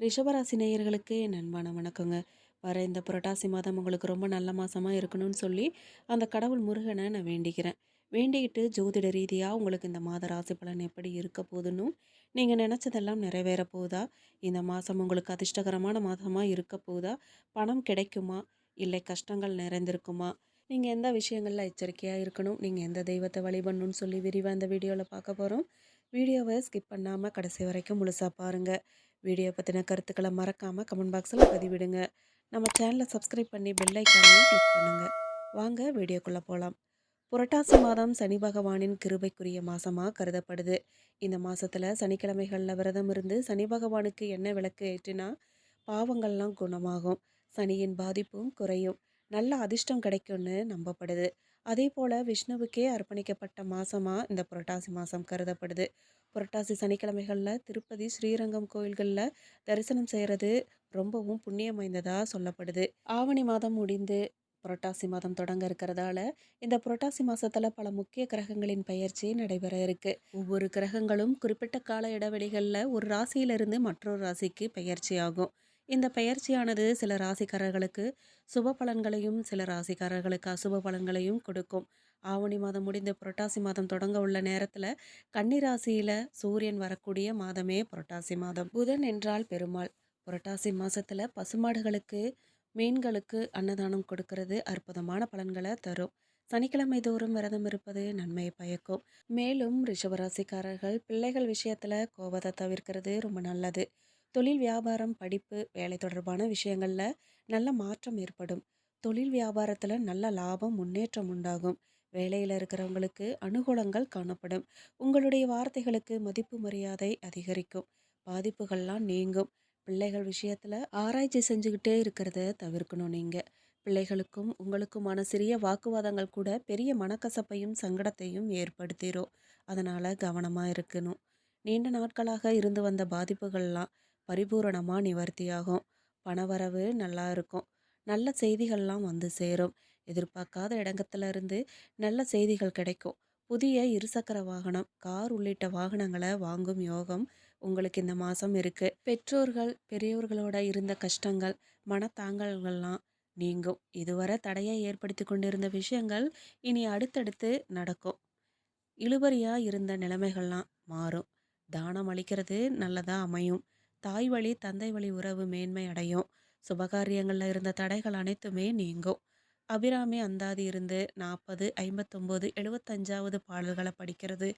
ரிஷபராசி நேயர்களுக்கு என் அன்பான வணக்கங்க. வர இந்த புரட்டாசி மாதம் உங்களுக்கு ரொம்ப நல்ல மாதமாக இருக்கணும்னு சொல்லி அந்த கடவுள் முருகனை நான் வேண்டிக்கிறேன். வேண்டிக்கிட்டு ஜோதிட ரீதியாக உங்களுக்கு இந்த மாத ராசி பலன் எப்படி இருக்க போகுதுன்னு நீங்கள் நினச்சதெல்லாம் நிறைவேற போகுதா இந்த மாதம் உங்களுக்கு அதிர்ஷ்டகரமான மாதமாக இருக்க போகுதா பணம் கிடைக்குமா? இல்லை கஷ்டங்கள் நிறைந்திருக்குமா? நீங்கள் எந்த விஷயங்களில் எச்சரிக்கையாக இருக்கணும்? நீங்கள் எந்த தெய்வத்தை வழிபடணும்னு சொல்லி விரிவாக இந்த வீடியோவில் பார்க்க போகிறோம் வீடியோவை ஸ்கிப் பண்ணாமல் கடைசி வரைக்கும் முழுசாக பாருங்கள் வீடியோ பற்றின கருத்துக்களை மறக்காமல் கமெண்ட் பாக்ஸில் பதிவிடுங்க. நம்ம சேனலை சப்ஸ்கிரைப் பண்ணி பெல் ஐக்கானையும் கிளிக் பண்ணுங்கள் வாங்க வீடியோக்குள்ளே போகலாம் புரட்டாசி மாதம் சனி பகவானின் கிருபைக்குரிய மாதமாக கருதப்படுது. இந்த மாதத்தில் சனிக்கிழமைகளில் விரதம் இருந்து சனி பகவானுக்கு என்ன விளக்கு ஏற்றினா பாவங்கள்லாம் குணமாகும். சனியின் பாதிப்பும் குறையும். நல்ல அதிர்ஷ்டம் கிடைக்கும்னு நம்பப்படுது. அதே போல் விஷ்ணுவுக்கே அர்ப்பணிக்கப்பட்ட மாதமாக இந்த புரட்டாசி மாதம் கருதப்படுது. புரட்டாசி சனிக்கிழமைகளில் திருப்பதி ஸ்ரீரங்கம் கோயில்களில் தரிசனம் செய்கிறது ரொம்பவும் புண்ணியம் வாய்ந்ததாக சொல்லப்படுது. ஆவணி மாதம் முடிந்து புரட்டாசி மாதம் தொடங்க இருக்கிறதால இந்த புரட்டாசி மாதத்தில் பல முக்கிய கிரகங்களின் பயிற்சி நடைபெற இருக்கு. ஒவ்வொரு கிரகங்களும் குறிப்பிட்ட கால இடைவெளிகளில் ஒரு ராசியிலிருந்து மற்றொரு ராசிக்கு பயிற்சி ஆகும். இந்த பயிற்சியானது சில ராசிக்காரர்களுக்கு சுப பலன்களையும் சில ராசிக்காரர்களுக்கு அசுப பலன்களையும் கொடுக்கும். ஆவணி மாதம் முடிந்து புரட்டாசி மாதம் தொடங்க உள்ள நேரத்தில் கன்னிராசியில் சூரியன் வரக்கூடிய மாதமே புரட்டாசி மாதம். புதன் என்றால் பெருமாள். புரட்டாசி மாதத்தில் பசுமாடுகளுக்கு மீன்களுக்கு அன்னதானம் கொடுக்கறது அற்புதமான பலன்களை தரும். சனிக்கிழமை தோறும் விரதம் இருப்பது நன்மையை பயக்கும். மேலும் ரிஷபராசிக்காரர்கள் பிள்ளைகள் விஷயத்தில் கோபத்தை தவிர்க்கிறது ரொம்ப நல்லது. தொழில் வியாபாரம் படிப்பு வேலை தொடர்பான விஷயங்களில் நல்ல மாற்றம் ஏற்படும். தொழில் வியாபாரத்தில் நல்ல லாபம் முன்னேற்றம் உண்டாகும். வேலையில் இருக்கிறவங்களுக்கு அனுகூலங்கள் காணப்படும். உங்களுடைய வார்த்தைகளுக்கு மதிப்பு மரியாதை அதிகரிக்கும். பாதிப்புகள்லாம் நீங்கும். பிள்ளைகள் விஷயத்தில் ஆராய்ச்சி செஞ்சுக்கிட்டே இருக்கிறத தவிர்க்கணும் நீங்கள் பிள்ளைகளுக்கும் உங்களுக்குமான சிறிய வாக்குவாதங்கள் கூட பெரிய மனக்கசப்பையும் சங்கடத்தையும் ஏற்படுத்திடும் அதனால் கவனமாக இருக்கணும். நீண்ட நாட்களாக இருந்து வந்த பாதிப்புகள்லாம் பரிபூரணமாக நிவர்த்தியாகும். பணவரவு நல்லா இருக்கும். நல்ல செய்திகள்லாம் வந்து சேரும். எதிர்பார்க்காத இடங்கத்திலிருந்து நல்ல செய்திகள் கிடைக்கும். புதிய இருசக்கர வாகனம் கார் உள்ளிட்ட வாகனங்களை வாங்கும் யோகம் உங்களுக்கு இந்த மாதம் இருக்குது பெற்றோர்கள் பெரியவர்களோட இருந்த கஷ்டங்கள் மனத்தாங்கல்கள்லாம் நீங்கும். இதுவரை தடையை ஏற்படுத்தி கொண்டிருந்த விஷயங்கள் இனி அடுத்தடுத்து நடக்கும். இழுபறியாக இருந்த நிலைமைகள்லாம் மாறும். தானம் அளிக்கிறது நல்லதாக அமையும். தாய் வழி தந்தை வழி உறவு மேன்மை அடையும். சுபகாரியங்களில் இருந்த தடைகள் அனைத்துமே நீங்கும். அபிராமி அந்தாதி இருந்து நாற்பது ஐம்பத்தொம்போது எழுபத்தஞ்சாவது பாடல்களை படிக்கிறது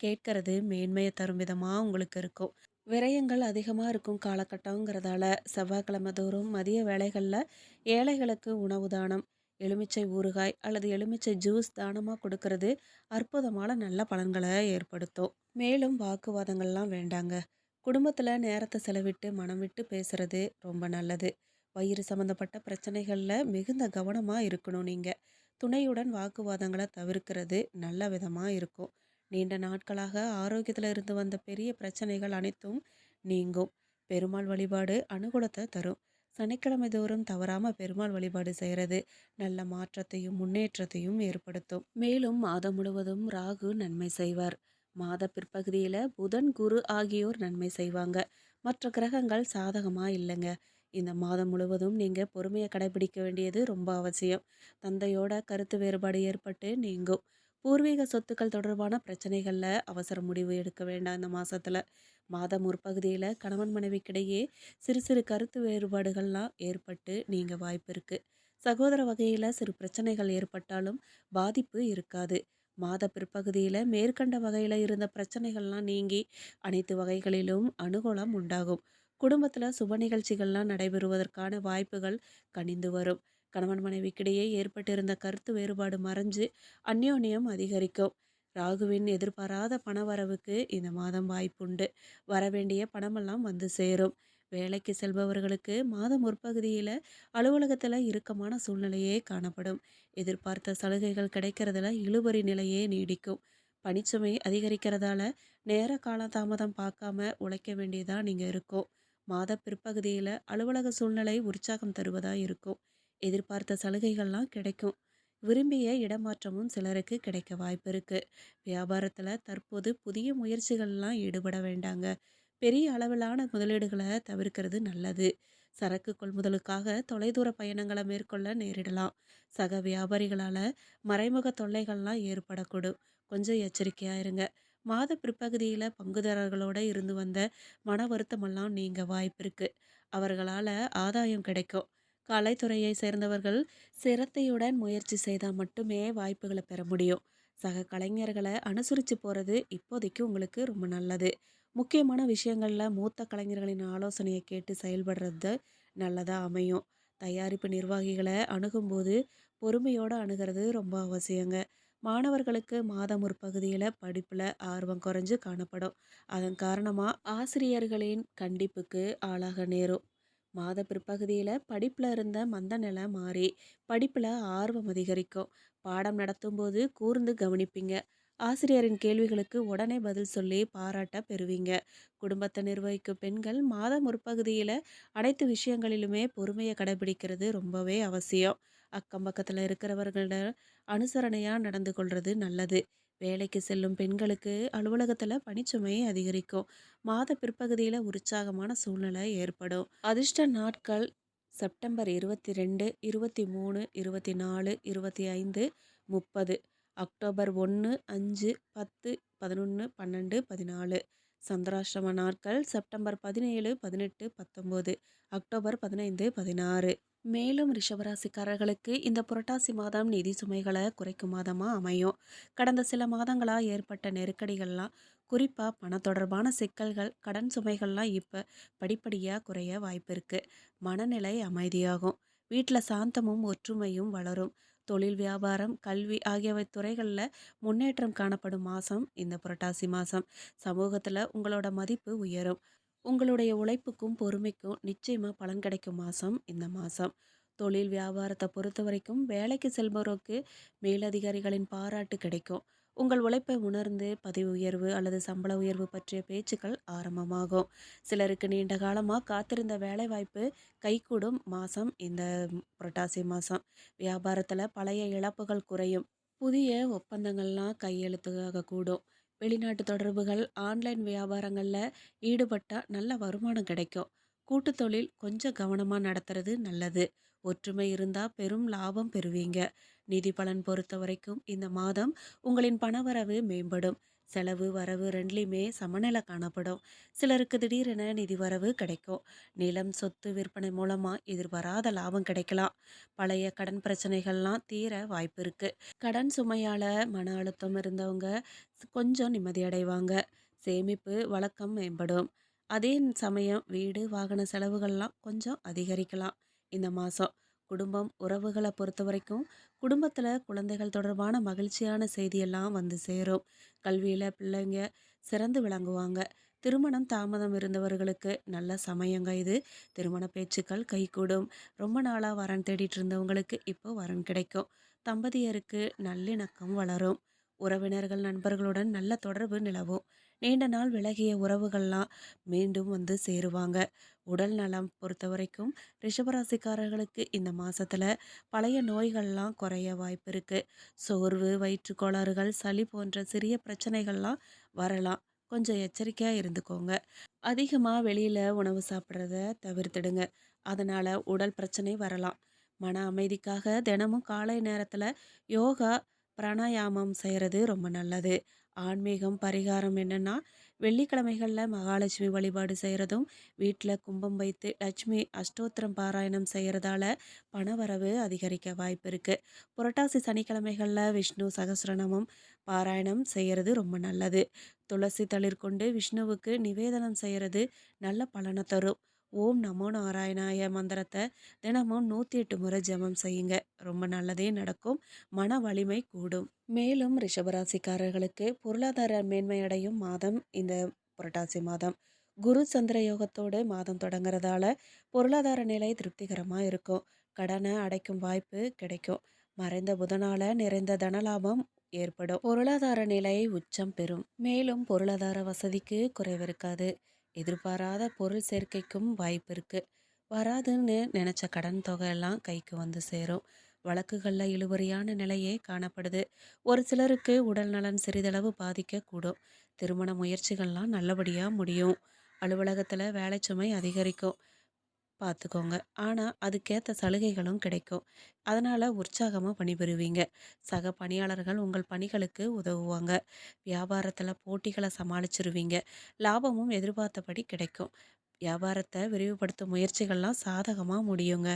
கேட்கறது மேன்மையை தரும் விதமாக உங்களுக்கு இருக்கும். விரயங்கள் அதிகமாக இருக்கும் காலகட்டங்கிறதால செவ்வாய்க்கிழமை தோறும் மதிய வேலைகளில் ஏழைகளுக்கு உணவு தானம் எலுமிச்சை ஊறுகாய் அல்லது எலுமிச்சை ஜூஸ் தானமாக கொடுக்கறது அற்புதமான நல்ல பலன்களை ஏற்படுத்தும். மேலும் வாக்குவாதங்கள்லாம் வேண்டாங்க. குடும்பத்தில் நேரத்தை செலவிட்டு மனம் விட்டு பேசுறது ரொம்ப நல்லது. வயிறு சம்மந்தப்பட்ட பிரச்சனைகளில் மிகுந்த கவனமாக இருக்கணும் நீங்கள் துணையுடன் வாக்குவாதங்களை தவிர்க்கிறது நல்ல விதமாக இருக்கும். நீண்ட நாட்களாக ஆரோக்கியத்தில் இருந்து வந்த பெரிய பிரச்சனைகள் அனைத்தும் நீங்கும். பெருமாள் வழிபாடு அனுகூலத்தை தரும். சனிக்கிழமை தோறும் தவறாமல் பெருமாள் வழிபாடு செய்கிறது நல்ல மாற்றத்தையும் முன்னேற்றத்தையும் ஏற்படுத்தும். மேலும் மாதம் முழுவதும் ராகு நன்மை செய்வார். மாத பிற்பகுதியில் புதன் குரு ஆகியோர் நன்மை செய்வாங்க. மற்ற கிரகங்கள் சாதகமாக இல்லைங்க. இந்த மாதம் முழுவதும் நீங்கள் பொறுமையை கடைபிடிக்க வேண்டியது ரொம்ப அவசியம். தந்தையோட கருத்து வேறுபாடு ஏற்பட்டு நீங்கும். பூர்வீக சொத்துக்கள் தொடர்பான பிரச்சனைகளில் அவசர முடிவு எடுக்க வேண்டாம் இந்த மாதத்தில் மாதம் முற்பகுதியில் கணவன் மனைவிக்கிடையே சிறு சிறு கருத்து வேறுபாடுகள்லாம் ஏற்பட்டு நீங்கள் வாய்ப்பு இருக்குது சகோதர வகையில் சிறு பிரச்சனைகள் ஏற்பட்டாலும் பாதிப்பு இருக்காது. மாத பிற்பகுதியில் மேற்கண்ட வகையில் இருந்த பிரச்சனைகள்லாம் நீங்கி அனைத்து வகைகளிலும் அனுகூலம் உண்டாகும். குடும்பத்தில் சுப நிகழ்ச்சிகள்லாம் நடைபெறுவதற்கான வாய்ப்புகள் கனிந்து வரும். கணவன் மனைவிக்கிடையே ஏற்பட்டிருந்த கருத்து வேறுபாடு மறைஞ்சு அந்யோன்யம் அதிகரிக்கும். ராகுவின் எதிர்பாராத பணவரவுக்கு இந்த மாதம் வாய்ப்புண்டு. வரவேண்டிய பணமெல்லாம் வந்து சேரும். வேலைக்கு செல்பவர்களுக்கு மாதம் முற்பகுதியில் அலுவலகத்தில் இறுக்கமான சூழ்நிலையே காணப்படும். எதிர்பார்த்த சலுகைகள் கிடைக்கிறதுல இழுபறி நிலையே நீடிக்கும். பணிச்சுமை அதிகரிக்கிறதால நேர காலதாமதம் பார்க்காம உழைக்க வேண்டியதாக நீங்கள் இருக்கும். மாத பிற்பகுதியில் அலுவலக சூழ்நிலை உற்சாகம் தருவதாக இருக்கும். எதிர்பார்த்த சலுகைகள்லாம் கிடைக்கும். விரும்பிய இடமாற்றமும் சிலருக்கு கிடைக்க வாய்ப்பு இருக்குது வியாபாரத்தில் தற்போது புதிய முயற்சிகள்லாம் ஈடுபட வேண்டாங்க. பெரிய அளவிலான முதலீடுகளை தவிர்க்கிறது நல்லது. சரக்கு கொள்முதலுக்காக தொலைதூர பயணங்களை மேற்கொள்ள நேரிடலாம். சக வியாபாரிகளால் மறைமுக தொல்லைகள்லாம் ஏற்படக்கூடும். கொஞ்சம் எச்சரிக்கையாக இருங்க. மாத பிற்பகுதியில் பங்குதாரர்களோட இருந்து வந்த மன வருத்தமெல்லாம் நீங்க வாய்ப்பு இருக்குது அவர்களால் ஆதாயம் கிடைக்கும். கலைத்துறையை சேர்ந்தவர்கள் சிரத்தையுடன் முயற்சி செய்தால் மட்டுமே வாய்ப்புகளை பெற முடியும். சக கலைஞர்களை அனுசரித்து போகிறது இப்போதைக்கு உங்களுக்கு ரொம்ப நல்லது. முக்கியமான விஷயங்களில் மூத்த கலைஞர்களின் ஆலோசனையை கேட்டு செயல்படுறது நல்லதாக அமையும். தயாரிப்பு நிர்வாகிகளை அணுகும்போது பொறுமையோடு அணுகிறது ரொம்ப அவசியங்க. மாணவர்களுக்கு மாதம் ஒரு பகுதியில் படிப்பில் ஆர்வம் குறைஞ்சு காணப்படும். அதன் காரணமாக ஆசிரியர்களின் கண்டிப்புக்கு ஆளாக நேரும். மாத பிற்பகுதியில் படிப்பில் இருந்த மந்த நிலை மாறி படிப்பில் ஆர்வம் அதிகரிக்கும். பாடம் நடத்தும்போது கூர்ந்து கவனிப்பீங்க. ஆசிரியரின் கேள்விகளுக்கு உடனே பதில் சொல்லி பாராட்ட பெறுவீங்க. குடும்பத்தை நிர்வகிக்கும் பெண்கள் மாதம் முற்பகுதியில் அனைத்து விஷயங்களிலுமே பொறுமையை கடைபிடிக்கிறது ரொம்பவே அவசியம். அக்கம் பக்கத்தில் இருக்கிறவர்கள அனுசரணையாக நடந்து கொள்வது நல்லது. வேலைக்கு செல்லும் பெண்களுக்கு அலுவலகத்தில் பணிச்சுமை அதிகரிக்கும். மாத பிற்பகுதியில் உற்சாகமான சூழ்நிலை ஏற்படும். அதிர்ஷ்ட நாட்கள் செப்டம்பர் இருபத்தி ரெண்டு இருபத்தி மூணு இருபத்தி நாலு இருபத்தி ஐந்து முப்பது. அக்டோபர் ஒன்று அஞ்சு பத்து பதினொன்று பன்னெண்டு பதினாலு. சந்திராஷ்டம நாட்கள் செப்டம்பர் பதினேழு பதினெட்டு பத்தொம்போது. அக்டோபர் பதினைந்து பதினாறு. மேலும் ரிஷபராசிக்காரர்களுக்கு இந்த புரட்டாசி மாதம் நிதி சுமைகளை குறைக்கும் மாதமாக அமையும். கடந்த சில மாதங்களாக ஏற்பட்ட நெருக்கடிகள்லாம் குறிப்பாக பண தொடர்பான சிக்கல்கள் கடன் சுமைகள்லாம் இப்போ படிப்படியாக குறைய வாய்ப்பு இருக்குது மனநிலை அமைதியாகும். வீட்டில் சாந்தமும் ஒற்றுமையும் வளரும். தொழில் வியாபாரம் கல்வி ஆகியவை துறைகளில் முன்னேற்றம் காணப்படும் மாதம் இந்த புரட்டாசி மாதம் சமூகத்தில் உங்களோட மதிப்பு உயரும். உங்களுடைய உழைப்புக்கும் பொறுமைக்கும் நிச்சயமாக பலன் கிடைக்கும் மாதம் இந்த மாதம் தொழில் வியாபாரத்தை பொறுத்த வரைக்கும் வேலைக்கு செல்பவருக்கு மேலதிகாரிகளின் பாராட்டு கிடைக்கும். உங்கள் உழைப்பை உணர்ந்து பதவி உயர்வு அல்லது சம்பள உயர்வு பற்றிய பேச்சுக்கள் ஆரம்பமாகும். சிலருக்கு நீண்ட காலமாக காத்திருந்த வேலைவாய்ப்பு கைகூடும் மாதம் இந்த புரட்டாசி மாதம் வியாபாரத்தில் பழைய இழப்புகள் குறையும். புதிய ஒப்பந்தங்கள்லாம் கையெழுத்தாக கூடும். வெளிநாட்டு தொடர்புகள் ஆன்லைன் வியாபாரங்களில் ஈடுபட்டால் நல்ல வருமானம் கிடைக்கும். கூட்டு தொழில் கொஞ்சம் கவனமாக நடத்துறது நல்லது. ஒற்றுமை இருந்தால் பெரும் லாபம் பெறுவீங்க. நிதி பலன் பொறுத்த வரைக்கும் இந்த மாதம் உங்களின் பணவரவு மேம்படும். செலவு வரவு ரெண்டுலேயுமே சமநிலை காணப்படும். சிலருக்கு திடீரென நிதி வரவு கிடைக்கும். நிலம் சொத்து விற்பனை மூலமாக எதிர்பாராத லாபம் கிடைக்கலாம். பழைய கடன் பிரச்சனைகள்லாம் தீர வாய்ப்பு இருக்குது கடன் சுமையால் மன அழுத்தம் இருந்தவங்க கொஞ்சம் நிம்மதியடைவாங்க சேமிப்பு வழக்கம் மேம்படும். அதே சமயம் வீடு வாகன செலவுகள்லாம் கொஞ்சம் அதிகரிக்கலாம். இந்த மாதம் குடும்பம் உறவுகளை பொறுத்த வரைக்கும் குடும்பத்தில் குழந்தைகள் தொடர்பான மகிழ்ச்சியான செய்தியெல்லாம் வந்து சேரும். கல்வியில் பிள்ளைங்க சிறந்து விளங்குவாங்க. திருமணம் தாமதம் இருந்தவர்களுக்கு நல்ல சமயங்க இது. திருமண பேச்சுக்கள் கைகூடும். ரொம்ப நாளாக வரன் தேடிட்டு இருந்தவங்களுக்கு இப்போ வரன் கிடைக்கும். தம்பதியருக்கு நல்லிணக்கம் வளரும். உறவினர்கள் நண்பர்களுடன் நல்ல தொடர்பு நிலவும். நீண்ட நாள் விலகிய உறவுகள்லாம் மீண்டும் வந்து சேருவாங்க. உடல் நலம் பொறுத்த வரைக்கும் ரிஷபராசிக்காரர்களுக்கு இந்த மாதத்தில் பழைய நோய்கள்லாம் குறைய வாய்ப்பு இருக்குது சோர்வு வயிற்றுக்கோளாறுகள் சளி போன்ற சிறிய பிரச்சனைகள்லாம் வரலாம். கொஞ்சம் எச்சரிக்கையாக இருந்துக்கோங்க. அதிகமாக வெளியில் உணவு சாப்பிட்றத தவிர்த்துடுங்க. அதனால் உடல் பிரச்சனை வரலாம். மன அமைதிக்காக தினமும் காலை நேரத்தில் யோகா பிராணாயாமம் செய்கிறது ரொம்ப நல்லது. ஆன்மீகம் பரிகாரம் என்னென்னா வெள்ளிக்கிழமைகளில் மகாலட்சுமி வழிபாடு செய்கிறதும் வீட்டில் கும்பம் வைத்து லட்சுமி அஷ்டோத்திரம் பாராயணம் செய்கிறதால பணவரவு அதிகரிக்க வாய்ப்பு இருக்குது புரட்டாசி சனிக்கிழமைகளில் விஷ்ணு சகசிரனமும் பாராயணம் செய்கிறது ரொம்ப நல்லது. துளசி தளிர் கொண்டு விஷ்ணுவுக்கு நிவேதனம் செய்கிறது நல்ல பலனை தரும். ஓம் நமோ நாராயணாய மந்திரத்தை தினமும் நூற்றி எட்டு முறை ஜெபம் செய்யுங்க. ரொம்ப நல்லதே நடக்கும். மன வலிமை கூடும். மேலும் ரிஷபராசிக்காரர்களுக்கு பொருளாதார மேன்மையடையும் மாதம் இந்த புரட்டாசி மாதம். குரு சந்திர யோகத்தோடு மாதம் தொடங்குறதால பொருளாதார நிலை திருப்திகரமாக இருக்கும். கடனை அடைக்கும் வாய்ப்பு கிடைக்கும். மறைந்த புதனால நிறைந்த தனலாபம் ஏற்படும். பொருளாதார நிலை உச்சம் பெறும். மேலும் பொருளாதார வசதிக்கு குறைவு இருக்காது. எதிர்பாராத பொருள் சேர்க்கைக்கும் வாய்ப்பு இருக்குது வராதுன்னு நினச்ச கடன் தொகையெல்லாம் கைக்கு வந்து சேரும். வழக்குகளில் இழுபறியான நிலையே காணப்படுது. ஒரு சிலருக்கு உடல் நலன் சிறிதளவு பாதிக்கக்கூடும். திருமண முயற்சிகள்லாம் நல்லபடியாக முடியும். அலுவலகத்தில் வேலை சுமை அதிகரிக்கும். பார்த்துக்கோங்க ஆனால் அதுக்கேற்ற சலுகைகளும் கிடைக்கும். அதனால் உற்சாகமாக பணிபுரிவீங்க. சக பணியாளர்கள் உங்கள் பணிகளுக்கு உதவுவாங்க. வியாபாரத்தில் போட்டிகளை சமாளிச்சிருவீங்க. லாபமும் எதிர்பார்த்தபடி கிடைக்கும். வியாபாரத்தை விரிவுபடுத்தும் முயற்சிகள்லாம் சாதகமாக முடியுங்க.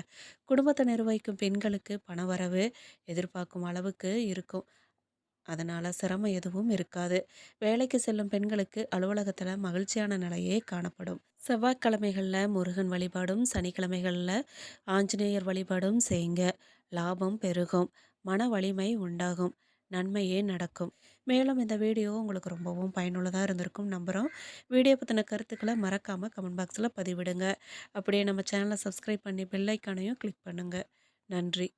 குடும்பத்தை நிர்வகிக்கும் பெண்களுக்கு பணவரவு எதிர்பார்க்கும் அளவுக்கு இருக்கும். அதனால் சிரமம் எதுவும் இருக்காது. வேலைக்கு செல்லும் பெண்களுக்கு அலுவலகத்தில் மகிழ்ச்சியான நிலையே காணப்படும். செவ்வாய்க்கிழமைகளில் முருகன் வழிபாடும் சனிக்கிழமைகளில் ஆஞ்சநேயர் வழிபாடும் செய்யுங்க லாபம் பெருகும். மன வலிமை உண்டாகும். நன்மையே நடக்கும். மேலும் இந்த வீடியோ உங்களுக்கு ரொம்பவும் பயனுள்ளதாக இருந்திருக்கும் நம்புகிறோம் வீடியோ பற்றின கருத்துக்களை மறக்காமல் கமெண்ட் பாக்ஸில் பதிவிடுங்க. அப்படியே நம்ம சேனலை சப்ஸ்கிரைப் பண்ணி பெல்லைக்கானையும் கிளிக் பண்ணுங்கள் நன்றி.